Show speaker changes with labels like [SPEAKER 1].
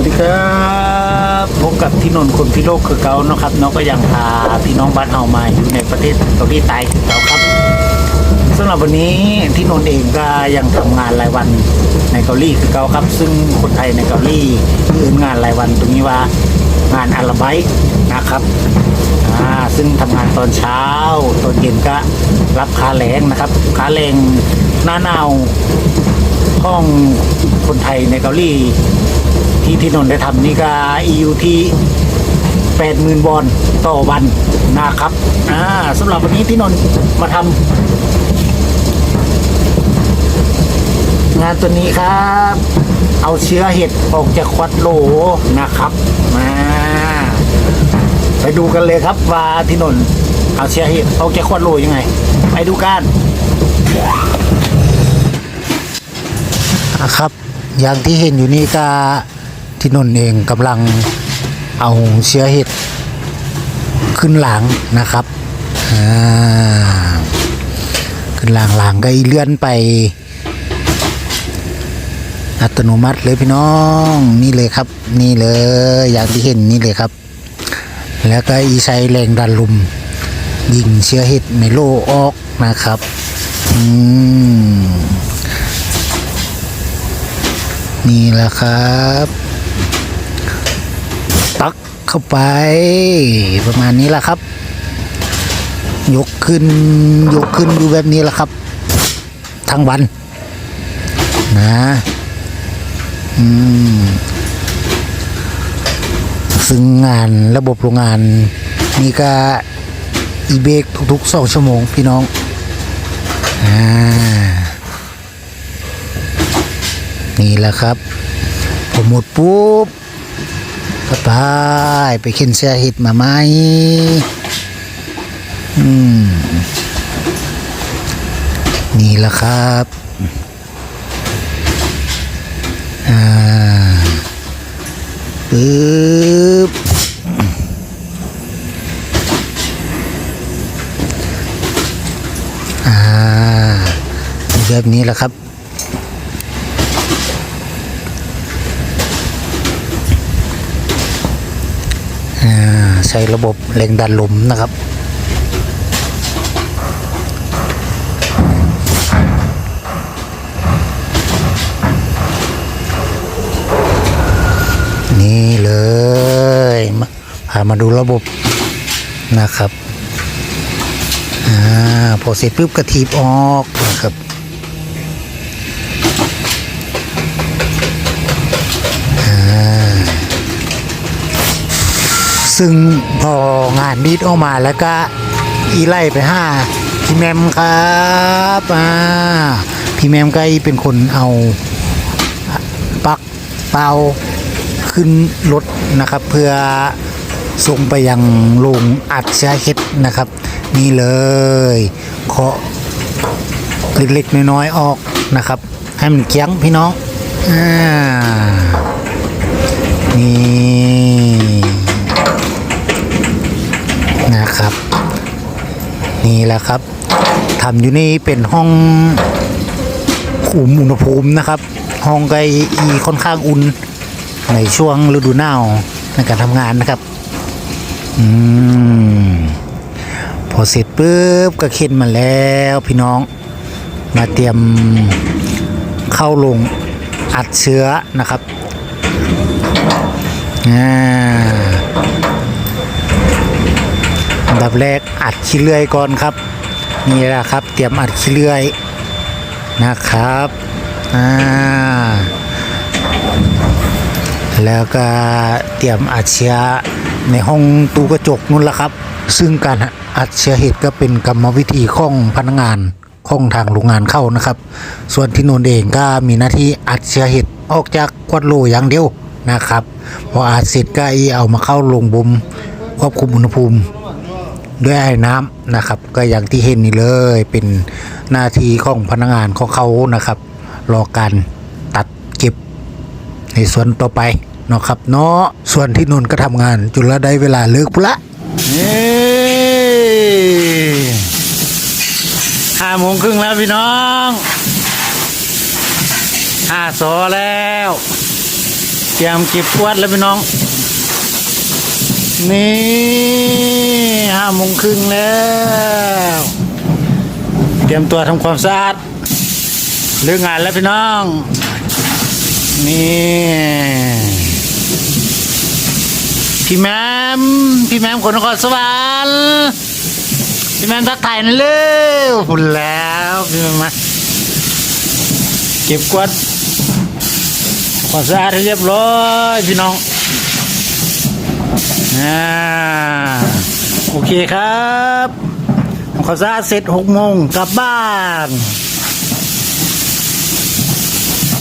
[SPEAKER 1] วัสดีครับพบกับที่นนท์คนพิโลกคือเก่านะครับเนาะก็ยังพาพี่น้องบ้านเฮามาอยู่ในประเทศเกาหลีใต้คือเก่าครับสำหรับวันนี้ที่นนท์เองก็ยังทำงานรายวันในเกาหลีคือเก่าครับ ซึ่งคนไทยในเกาหลีอื่นงานรายวันตรงนี้ว่างานอาราไบต์นะครับซึ่งทำงานตอนเช้าตอนเย็นก็รับค่าแรงนะครับค่าแรงหน้าหนาวห้องคนไทยในเกาหลี ที่ที่นนท์ได้ทำนี่ก็อยู่ที่แปดหมื่นวอนต่อวันนะครับอ่าสำหรับวันนี้ที่นนท์มาทำงานตัวนี้ครับ เอาเชื้อเห็ดออกจากควัดโหลนะครับมาไปดูกันเลยครับว่าที่นนท์เอาเชื้อเห็ดออกจากควัดโหลยังไง ไปดูกันครับ อย่างที่เห็นอยู่นี่ก็ ที่นนท์เองกำลังเอาเชื้อเห็ดขึ้นหลังนะครับขึ้นหลังหลังก็เลื่อนไป อัตโนมัติเลยพี่น้องนี่เลยครับ นี่เลยอย่างที่เห็นนี่เลยครับ แล้วก็อีใช้แรงดันลมยิงเชื้อเห็ดในโลออกนะครับอืมนี่แหละครับ ตักเข้าไป ประมาณนี้แหละครับ ยกขึ้น ยกขึ้นอยู่แบบนี้แหละครับ ทั้งวัน นะอืมซึ่งงานระบบโรงงานนี่ก็อีเบกทุกๆสองชั่วโมงพี่น้องอ่านี่แหละครับ ผมหมดปุ๊บ ก็ไปไปเข็นเสียเห็ดมาไหมอืมนี่แหละครับอ่าปึ๊บอ่าแบบนี้แหละครับ ใช้ระบบแรงดันลมนะครับ นี่เลยมาพามาดูระบบนะครับ อ่า พอเสร็จปุ๊บกระทีบออกนะครับ อ่า ซึ่งพองานนี้ออกมาแล้วก็อีไล่ไปห้าพี่แมมครับอ่าพี่แมมก็เป็นคนเอาปลักเปาขึ้นรถนะครับ เพื่อส่งไปยังโรงอัดชื้อเห็ดนะครับ นี่เลยเคาะเล็กๆน้อยๆออกนะครับ ให้มันเคียงพี่น้องอ่านี่ นะครับ นี่แหละครับทำอยู่นี่เป็นห้องคุมอุณหภูมินะครับ ห้องไกอีค่อนข้างอุ่นในช่วงฤดูหนาวในการทำงานนะครับอืมพอเสร็จปุ๊บก็เข็นมาแล้วพี่น้องมาเตรียมเข้าลงอัดเชื้อนะครับอ่า ดับแรกอัดขี้เลื่อยก่อนครับ นี่แหละครับ เตรียมอัดขี้เลื่อยนะครับอ่าแล้วก็เตรียมอัดเชื้อในห้องตู้กระจกนู่นละครับ ซึ่งการอัดเชื้อเห็ดก็เป็นกรรมวิธีของพนักงานของทางโรงงานเข้านะครับ ส่วนที่นนเองก็มีหน้าที่อัดเชื้อเห็ดออกจากกวดโลอย่างเดียวนะครับ พออัดเสร็จก็เอามาเข้าลงบ่มควบคุมอุณหภูมิ ด้วยไอ้น้ำนะครับ ก็อย่างที่เห็นนี่เลยเป็นหน้าที่ของพนักงานของเขานะครับ รอการตัดเก็บในส่วนต่อไปเนาะครับเนาะส่วนที่นนท์ก็ทำงาน จุลได้เวลาเลิกพุละนี่ห้าโมงครึ่งแล้วพี่น้องห้าโซแล้วเตรียมเก็บกวาดแล้วพี่น้อง นี่ห้าโมงครึ่งแล้ว เตรียมตัวทำความสะอาดเรื่องงานแล้วพี่น้อง นี่พี่แมมพี่แมมคนนครสวรรค์พี่แมมทักทายนั่นเร็วหุ่นแล้วพี่แมมมาเก็บกวาดความสะอาดให้เรียบร้อยพี่น้อง อ่าโอเคครับความสาเสร็จหกโมงกลับบ้าน